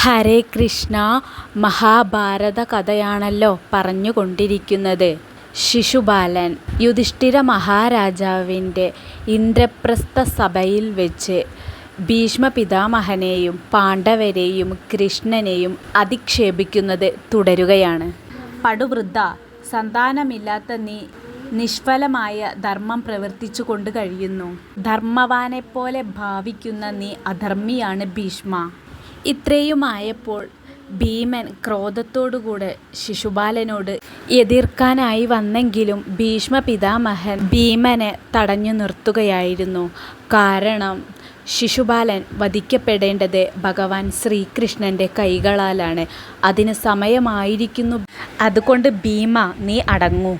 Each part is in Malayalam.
ഹരേ കൃഷ്ണ മഹാഭാരത കഥയാണല്ലോ പറഞ്ഞുകൊണ്ടിരിക്കുന്നത്. ശിശുബാലൻ യുധിഷ്ഠിര മഹാരാജാവിന്റെ ഇന്ദ്രപ്രസ്ഥ സഭയിൽ വെച്ച് ഭീഷ്മ പിതാമഹനെയും പാണ്ഡവരെയും കൃഷ്ണനെയും അധിക്ഷേപിക്കുന്നത് തുടരുകയാണ്. പടുവൃദ്ധ സന്താനമില്ലാത്ത നീ നിഷ്ഫലമായ ധർമ്മം പ്രവർത്തിച്ചു കൊണ്ട് കഴിയുന്നു. ധർമ്മവാനെപ്പോലെ ഭാവിക്കുന്ന നീ അധർമ്മിയാണ് ഭീഷ്മാ. ഇത്രയുമായപ്പോൾ ഭീമൻ ക്രോധത്തോടുകൂടെ ശിശുപാലനോട് എതിർക്കാനായി വന്നെങ്കിലും ഭീഷ്മ പിതാമഹൻ ഭീമനെ തടഞ്ഞു നിർത്തുകയായിരുന്നു. കാരണം ശിശുപാലൻ വധിക്കപ്പെടേണ്ടത് ഭഗവാൻ ശ്രീകൃഷ്ണന്റെ കൈകളാലാണ്. അതിന് സമയമായിരിക്കുന്നു. അതുകൊണ്ട് ഭീമ നീ അടങ്ങൂ.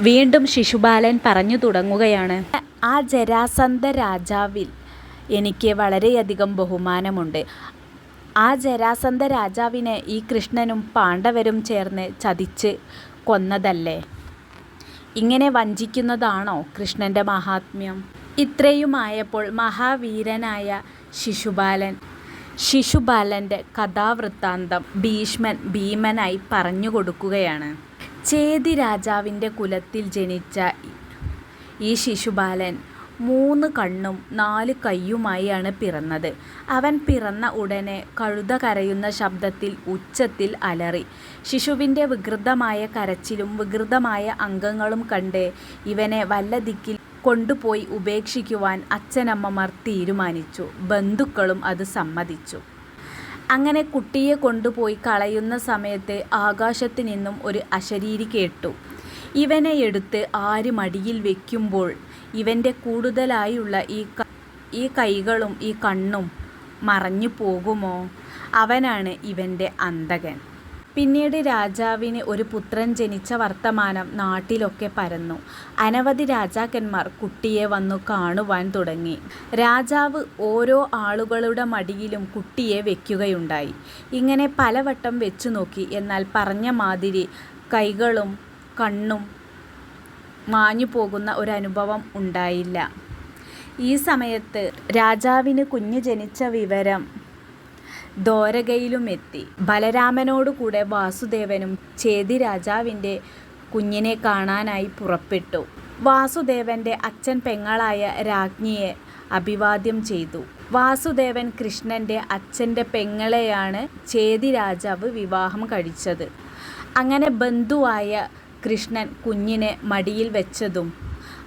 വീണ്ടും ശിശുപാലൻ പറഞ്ഞു തുടങ്ങുകയാണ്. ആ ജരാസന്ധ രാജാവിൽ എനിക്ക് വളരെയധികം ബഹുമാനമുണ്ട്. ആ ജരാസന്ധ രാജാവിനെ ഈ കൃഷ്ണനും പാണ്ഡവരും ചേർന്ന് ചതിച്ച് കൊന്നതല്ലേ. ഇങ്ങനെ വഞ്ചിക്കുന്നതാണോ കൃഷ്ണന്റെ മഹാത്മ്യം ഇത്രയുമായപ്പോൾ മഹാവീരനായ ശിശുപാലൻ ശിശുബാലന്റെ കഥാവൃത്താന്തം ഭീഷ്മൻ ഭീമനായി പറഞ്ഞു കൊടുക്കുകയാണ് ചേതി രാജാവിന്റെ കുലത്തിൽ ജനിച്ച ഈ ശിശുപാലൻ മൂന്ന് കണ്ണും നാല് കയ്യുമായാണ് പിറന്നത്. അവൻ പിറന്ന ഉടനെ കഴുത കരയുന്ന ശബ്ദത്തിൽ ഉച്ചത്തിൽ അലറി. ശിശുവിന്റെ വികൃതമായ കരച്ചിലും വികൃതമായ അംഗങ്ങളും കണ്ട് ഇവനെ വല്ല ദിക്കിൽ കൊണ്ടുപോയി ഉപേക്ഷിക്കുവാൻ അച്ഛനമ്മമാർ തീരുമാനിച്ചു. ബന്ധുക്കളും അത് സമ്മതിച്ചു. അങ്ങനെ കുട്ടിയെ കൊണ്ടുപോയി കളയുന്ന സമയത്ത് ആകാശത്ത് നിന്നും ഒരു അശരീരി കേട്ടു. ഇവനെ എടുത്ത് ആര് മടിയിൽ വെക്കുമ്പോൾ ഇവന്റെ കൂടുതലായുള്ള ഈ ഈ കൈകളും ഈ കണ്ണും മറഞ്ഞു പോകുമോ, അവനാണ് ഇവന്റെ അന്തകൻ. പിന്നീട് രാജാവിന് ഒരു പുത്രൻ ജനിച്ച വർത്തമാനം നാട്ടിലൊക്കെ പരന്നു. അനവധി രാജാക്കന്മാർ കുട്ടിയെ വന്നു കാണുവാൻ തുടങ്ങി. രാജാവ് ഓരോ ആളുകളുടെ മടിയിലും കുട്ടിയെ വെക്കുകയുണ്ടായി. ഇങ്ങനെ പലവട്ടം വെച്ചു നോക്കി എന്നാൽ പറഞ്ഞ മാതിരി കൈകളും കണ്ണും മാഞ്ഞുപോകുന്ന ഒരനുഭവം ഉണ്ടായില്ല. ഈ സമയത്ത് രാജാവിന് കുഞ്ഞ് ജനിച്ച വിവരം ദ്വാരകയിലുമെത്തി. ബലരാമനോടുകൂടെ വാസുദേവനും ചേതി രാജാവിന്റെ കുഞ്ഞിനെ കാണാനായി പുറപ്പെട്ടു. വാസുദേവന്റെ അച്ഛൻ പെങ്ങളായ രാജ്ഞിയെ അഭിവാദ്യം ചെയ്തു. വാസുദേവൻ കൃഷ്ണന്റെ അച്ഛന്റെ പെങ്ങളെയാണ് ചേതി രാജാവ് വിവാഹം കഴിച്ചത്. അങ്ങനെ ബന്ധുവായ കൃഷ്ണൻ കുഞ്ഞിനെ മടിയിൽ വെച്ചതും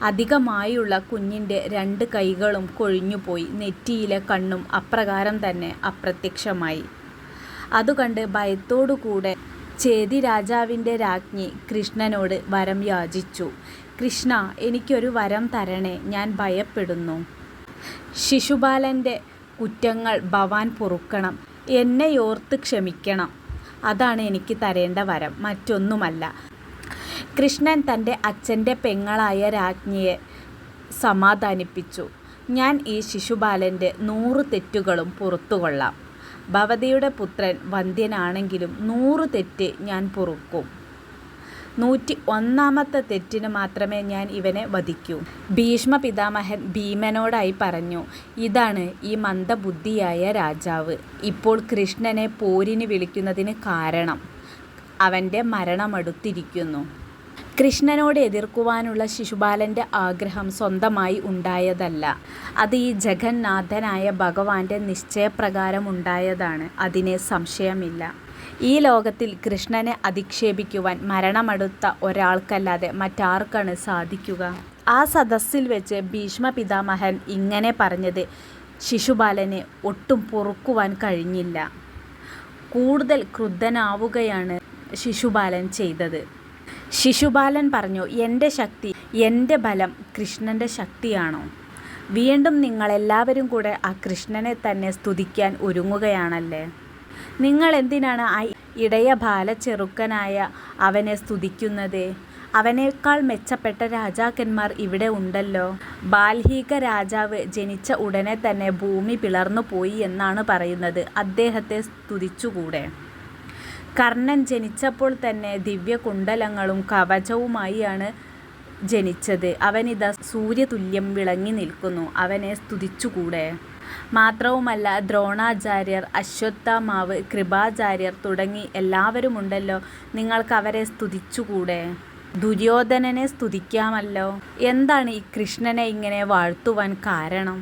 അധികമായുള്ള കുഞ്ഞിന്റെ രണ്ട് കൈകളും കൊഴിഞ്ഞുപോയി. നെറ്റിയിലെ കണ്ണും അപ്രകാരം തന്നെ അപ്രത്യക്ഷമായി. അതുകണ്ട് ഭയത്തോടുകൂടെ ചേതി രാജാവിന്റെ രാജ്ഞി കൃഷ്ണനോട് വരം യാചിച്ചു. കൃഷ്ണ എനിക്കൊരു വരം തരണേ. ഞാൻ ഭയപ്പെടുന്നു. ശിശുപാലന്റെ കുറ്റങ്ങൾ ഭവാൻ പൊറുക്കണം. എന്നെയോർത്ത് ക്ഷമിക്കണം. അതാണ് എനിക്ക് തരേണ്ട വരം. മറ്റൊന്നുമല്ല. " കൃഷ്ണൻ തന്റെ അച്ഛന്റെ പെങ്ങളായ രാജ്ഞിയെ സമാധാനിപ്പിച്ചു. "ഞാൻ ഈ ശിശുബാലന്റെ നൂറ് തെറ്റുകളും പുറത്തുകൊള്ളാം ഭവതിയുടെ പുത്രൻ വന്ധ്യനാണെങ്കിലും നൂറ് തെറ്റ് ഞാൻ പൊറുക്കും. നൂറ്റി ഒന്നാമത്തെ തെറ്റിന് മാത്രമേ ഞാൻ ഇവനെ വധിക്കൂ. " ഭീഷ്മ പിതാമഹൻ ഭീമനോടായി പറഞ്ഞു. "ഇതാണ് ഈ മന്ദബുദ്ധിയായ രാജാവ് ഇപ്പോൾ കൃഷ്ണനെ പോരിന് വിളിക്കുന്നതിന് കാരണം. അവന്റെ മരണമടുത്തിരിക്കുന്നു. " കൃഷ്ണനോട് എതിർക്കുവാനുള്ള ശിശുപാലന്റെ ആഗ്രഹം സ്വന്തമായി ഉണ്ടായതല്ല. അത് ഈ ജഗന്നാഥനായ ഭഗവാന്റെ നിശ്ചയപ്രകാരം ഉണ്ടായതാണ് അതിന് സംശയമില്ല. ഈ ലോകത്തിൽ കൃഷ്ണനെ അധിക്ഷേപിക്കുവാൻ മരണമടുത്ത ഒരാൾക്കല്ലാതെ മറ്റാർക്കാണ് സാധിക്കുക. ആ സദസ്സിൽ വെച്ച് ഭീഷ്മ പിതാമഹൻ ഇങ്ങനെ പറഞ്ഞത് ശിശുപാലനെ ഒട്ടും പൊറുക്കുവാൻ കഴിഞ്ഞില്ല. കൂടുതൽ ക്രുദ്ധനാവുകയാണ് ശിശുപാലൻ ചെയ്തത്. ശിശുപാലൻ പറഞ്ഞു എന്റെ ശക്തി, എന്റെ ബലം കൃഷ്ണന്റെ ശക്തിയാണോ. വീണ്ടും നിങ്ങളെല്ലാവരും കൂടെ ആ കൃഷ്ണനെ തന്നെ സ്തുതിക്കാൻ ഒരുങ്ങുകയാണല്ലേ. നിങ്ങൾ എന്തിനാണ് ആ ഇടയ ബാല ചെറുക്കനായ അവനെ സ്തുതിക്കുന്നത്. അവനേക്കാൾ മെച്ചപ്പെട്ട രാജാക്കന്മാർ ഇവിടെ ഉണ്ടല്ലോ. ബാൽഹീക രാജാവ് ജനിച്ച ഉടനെ തന്നെ ഭൂമി പിളർന്നു പോയി എന്നാണ് പറയുന്നത്. അദ്ദേഹത്തെ സ്തുതിച്ചുകൂടെ. കർണൻ ജനിച്ചപ്പോൾ തന്നെ ദിവ്യ കുണ്ടലങ്ങളും കവചവുമായാണ് ജനിച്ചത്. അവനിതാ സൂര്യതുല്യം വിളങ്ങി നിൽക്കുന്നു. അവനെ സ്തുതിച്ചുകൂടെ. മാത്രവുമല്ല ദ്രോണാചാര്യർ അശ്വത്ഥാമാവ് കൃപാചാര്യർ തുടങ്ങി എല്ലാവരുമുണ്ടല്ലോ നിങ്ങൾക്ക് അവരെ സ്തുതിച്ചുകൂടെ ദുര്യോധനനെ സ്തുതിക്കാമല്ലോ എന്താണ് ഈ കൃഷ്ണനെ ഇങ്ങനെ വാഴ്ത്തുവാൻ കാരണം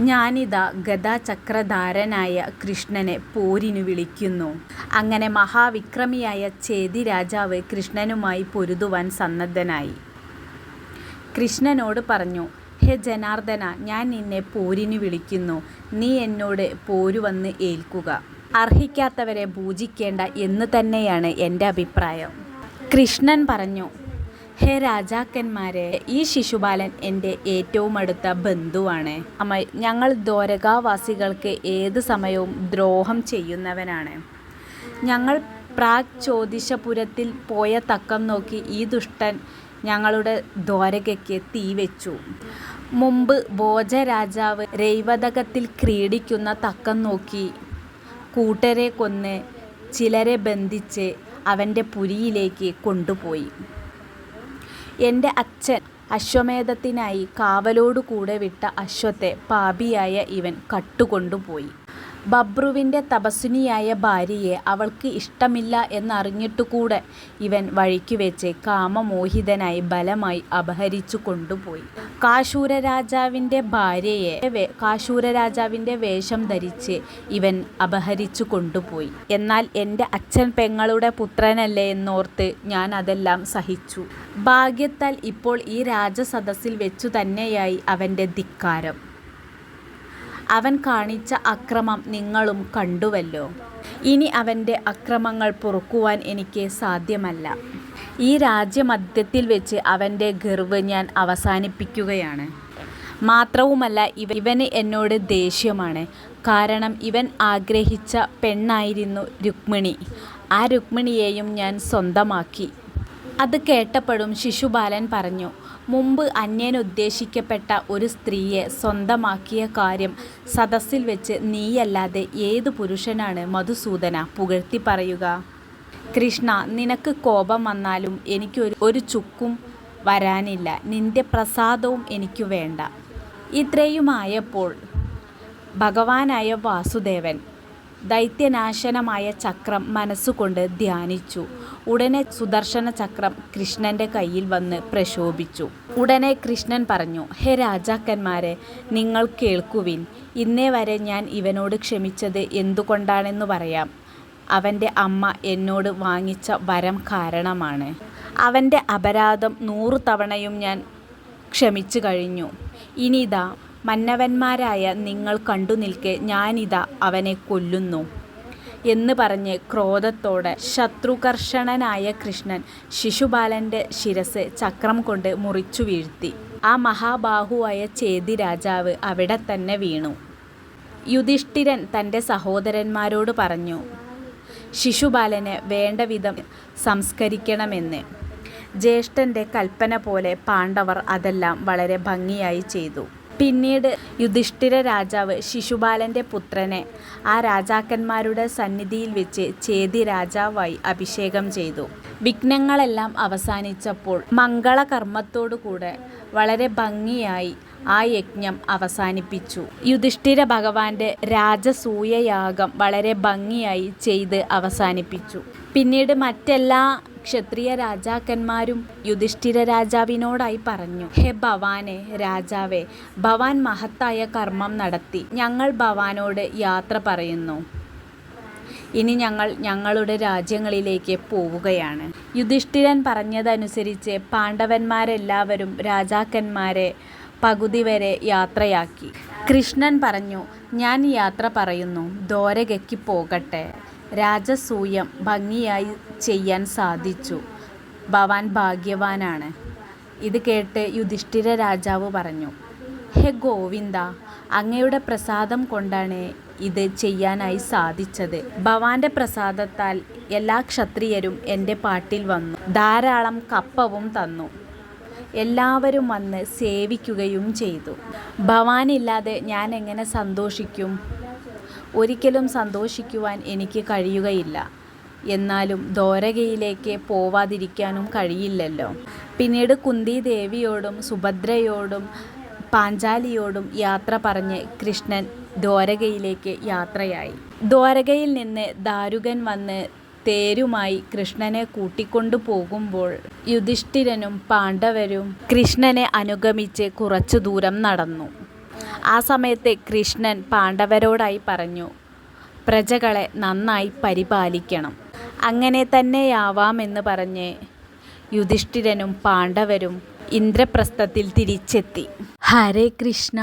ഞാനിതാ ഗദാചക്രധാരനായ കൃഷ്ണനെ പോരിനു വിളിക്കുന്നു. അങ്ങനെ മഹാവിക്രമിയായ ചേതി രാജാവ് കൃഷ്ണനുമായി പൊരുതുവാൻ സന്നദ്ധനായി. കൃഷ്ണനോട് പറഞ്ഞു ഹേ ജനാർദ്ദന ഞാൻ നിന്നെ പോരിനു വിളിക്കുന്നു. നീ എന്നോട് പോരുവന്ന് ഏൽക്കുക. അർഹിക്കാത്തവരെ പൂജിക്കേണ്ട എന്ന് തന്നെയാണ് എന്റെ അഭിപ്രായം. കൃഷ്ണൻ പറഞ്ഞു ഹേ രാജാക്കന്മാരെ ഈ ശിശുപാലൻ എന്റെ ഏറ്റവും അടുത്ത ബന്ധുവാണ്. അമ്മ ഞങ്ങൾ ദ്വാരകാവാസികൾക്ക് ഏത് സമയവും ദ്രോഹം ചെയ്യുന്നവനാണ്. ഞങ്ങൾ പ്രാഗ് ചോദിശപുരത്തിൽ പോയ തക്കം നോക്കി ഈ ദുഷ്ടൻ ഞങ്ങളുടെ ദ്വാരകയ്ക്ക് തീ വെച്ചു. മുമ്പ് ഭോജരാജാവ് രൈവതകത്തിൽ ക്രീഡിക്കുന്ന തക്കം നോക്കി കൂട്ടരെ കൊന്ന് ചിലരെ ബന്ധിച്ച് അവന്റെ പുരിയിലേക്ക് കൊണ്ടുപോയി. എന്റെ അച്ഛൻ അശ്വമേധത്തിനായി കാവലോടുകൂടെ വിട്ട അശ്വത്തെ പാപിയായ ഇവൻ കട്ടുകൊണ്ടുപോയി. ബബ്രുവിന്റെ തപസ്വിനിയായ ഭാര്യയെ അവൾക്ക് ഇഷ്ടമില്ല എന്നറിഞ്ഞിട്ടുകൂടെ ഇവൻ വഴിക്ക് വെച്ച് കാമമോഹിതനായി ബലമായി അപഹരിച്ചു കൊണ്ടുപോയി. കാശൂര രാജാവിന്റെ ഭാര്യയെ വേ- കാശൂര രാജാവിന്റെ വേഷം ധരിച്ച് ഇവൻ അപഹരിച്ചു കൊണ്ടുപോയി. എന്നാൽ എന്റെ അച്ഛൻ പെങ്ങളുടെ പുത്രനല്ലേ എന്നോർത്ത് ഞാൻ അതെല്ലാം സഹിച്ചു. ഭാഗ്യത്താൽ ഇപ്പോൾ ഈ രാജസദസ്സിൽ വെച്ചു തന്നെയായി അവന്റെ ധിക്കാരം. അവൻ കാണിച്ച അക്രമം നിങ്ങളും കണ്ടുവല്ലോ. ഇനി അവന്റെ അക്രമങ്ങൾ പൊറുക്കുവാൻ എനിക്ക് സാധ്യമല്ല. ഈ രാജ്യമധ്യത്തിൽ വെച്ച് അവന്റെ ഗർവ് ഞാൻ അവസാനിപ്പിക്കുകയാണ്. മാത്രവുമല്ല ഇവ ഇവന് എന്നോട് ദേഷ്യമാണ്. കാരണം ഇവൻ ആഗ്രഹിച്ച പെണ്ണായിരുന്നു രുക്മിണി. ആ രുക്മിണിയെയും ഞാൻ സ്വന്തമാക്കി. അത് കേട്ടപ്പോഴും ശിശുപാലൻ പറഞ്ഞു മുമ്പ് അന്യനുദ്ദേശിക്കപ്പെട്ട ഒരു സ്ത്രീയെ സ്വന്തമാക്കിയ കാര്യം സദസ്സിൽ വെച്ച് നീയല്ലാതെ ഏത് പുരുഷനാണ് മധുസൂദന? പുകഴ്ത്തി പറയുക. കൃഷ്ണ നിനക്ക് കോപം വന്നാലും എനിക്കൊരു ഒരു ചുക്കും വരാനില്ല. നിന്റെ പ്രസാദവും എനിക്ക് വേണ്ട. ഇത്രയുമായപ്പോൾ ഭഗവാനായ വാസുദേവൻ ദൈത്യനാശനമായ ചക്രം മനസ്സുകൊണ്ട് ധ്യാനിച്ചു. ഉടനെ സുദർശന ചക്രം കൃഷ്ണന്റെ കയ്യിൽ വന്ന് പ്രശോഭിച്ചു. ഉടനെ കൃഷ്ണൻ പറഞ്ഞു ഹേ രാജാക്കന്മാരെ നിങ്ങൾ കേൾക്കുവിൻ. ഇന്നേ വരെ ഞാൻ ഇവനോട് ക്ഷമിച്ചത് എന്തുകൊണ്ടാണെന്ന് പറയാം. അവന്റെ അമ്മ എന്നോട് വാങ്ങിച്ച വരം കാരണമാണ്. അവന്റെ അപരാധം നൂറു തവണയും ഞാൻ ക്ഷമിച്ചു കഴിഞ്ഞു. ഇനിതാ മന്നവന്മാരായ നിങ്ങൾ കണ്ടു നിൽക്കെ ഞാനിതാ അവനെ കൊല്ലുന്നു. എന്ന് പറഞ്ഞ് ക്രോധത്തോടെ ശത്രുകർഷണനായ കൃഷ്ണൻ ശിശുപാലന്റെ ശിരസ് ചക്രം കൊണ്ട് മുറിച്ചു വീഴ്ത്തി. ആ മഹാബാഹുവായ ചേതി രാജാവ് അവിടെ തന്നെ വീണു. യുധിഷ്ഠിരൻ തന്റെ സഹോദരന്മാരോട് പറഞ്ഞു ശിശുപാലനെ വേണ്ട വിധം സംസ്കരിക്കണമെന്ന്. ജ്യേഷ്ഠന്റെ കൽപ്പന പോലെ പാണ്ഡവർ അതെല്ലാം വളരെ ഭംഗിയായി ചെയ്തു. പിന്നീട് യുധിഷ്ഠിര രാജാവ് ശിശുപാലന്റെ പുത്രനെ ആ രാജാക്കന്മാരുടെ സന്നിധിയിൽ വെച്ച് ചേതി രാജാവായി അഭിഷേകം ചെയ്തു. വിഘ്നങ്ങളെല്ലാം അവസാനിച്ചപ്പോൾ മംഗളകർമ്മത്തോടുകൂടെ വളരെ ഭംഗിയായി ആ യജ്ഞം അവസാനിപ്പിച്ചു. യുധിഷ്ഠിര ഭഗവാന്റെ രാജസൂയയാഗം വളരെ ഭംഗിയായി ചെയ്ത് അവസാനിപ്പിച്ചു. പിന്നീട് മറ്റെല്ലാ ക്ഷത്രിയ രാജാക്കന്മാരും യുധിഷ്ഠിര രാജാവിനോടായി പറഞ്ഞു ഹെ ഭവാനെ രാജാവേ ഭവാൻ മഹത്തായ കർമ്മം നടത്തി. ഞങ്ങൾ ഭവാനോട് യാത്ര പറയുന്നു. ഇനി ഞങ്ങൾ ഞങ്ങളുടെ രാജ്യങ്ങളിലേക്ക് പോവുകയാണ്. യുധിഷ്ഠിരൻ പറഞ്ഞതനുസരിച്ച് പാണ്ഡവന്മാരെല്ലാവരും രാജാക്കന്മാരെ പകുതി വരെ യാത്രയാക്കി. കൃഷ്ണൻ പറഞ്ഞു ഞാൻ യാത്ര പറയുന്നു. ദോരകയ്ക്ക് പോകട്ടെ. രാജസൂയം ഭംഗിയായി ചെയ്യാൻ സാധിച്ചു. ഭവാൻ ഭാഗ്യവാനാണ്. ഇത് കേട്ട് യുധിഷ്ഠിര രാജാവ് പറഞ്ഞു ഹേ ഗോവിന്ദ അങ്ങയുടെ പ്രസാദം കൊണ്ടാണ് ഇത് ചെയ്യാനായി സാധിച്ചത്. ഭവാന്റെ പ്രസാദത്താൽ എല്ലാ ക്ഷത്രിയരും എന്റെ പാട്ടിൽ വന്നു ധാരാളം കപ്പവും തന്നു. എല്ലാവരും വന്ന് സേവിക്കുകയും ചെയ്തു. ഭവാനില്ലാതെ ഞാൻ എങ്ങനെ സന്തോഷിക്കും? ഒരിക്കലും സന്തോഷിക്കുവാൻ എനിക്ക് കഴിയുകയില്ല എന്നാലും ദ്വാരകയിലേക്ക് പോവാതിരിക്കാനും കഴിയില്ലല്ലോ പിന്നീട് കുന്തി ദേവിയോടും സുഭദ്രയോടും പാഞ്ചാലിയോടും യാത്ര പറഞ്ഞ് കൃഷ്ണൻ ദ്വാരകയിലേക്ക് യാത്രയായി. ദ്വാരകയിൽ നിന്ന് ദാരുകൻ വന്ന് തേരുമായി കൃഷ്ണനെ കൂട്ടിക്കൊണ്ടു പോകുമ്പോൾ യുധിഷ്ഠിരനും പാണ്ഡവരും കൃഷ്ണനെ അനുഗമിച്ച് കുറച്ചു ദൂരം നടന്നു. ആ സമയത്ത് കൃഷ്ണൻ പാണ്ഡവരോടായി പറഞ്ഞു "പ്രജകളെ നന്നായി പരിപാലിക്കണം. " "അങ്ങനെ തന്നെയാവാമെന്ന് പറഞ്ഞ് യുധിഷ്ഠിരനും പാണ്ഡവരും ഇന്ദ്രപ്രസ്ഥത്തിൽ തിരിച്ചെത്തി. ഹരേ കൃഷ്ണ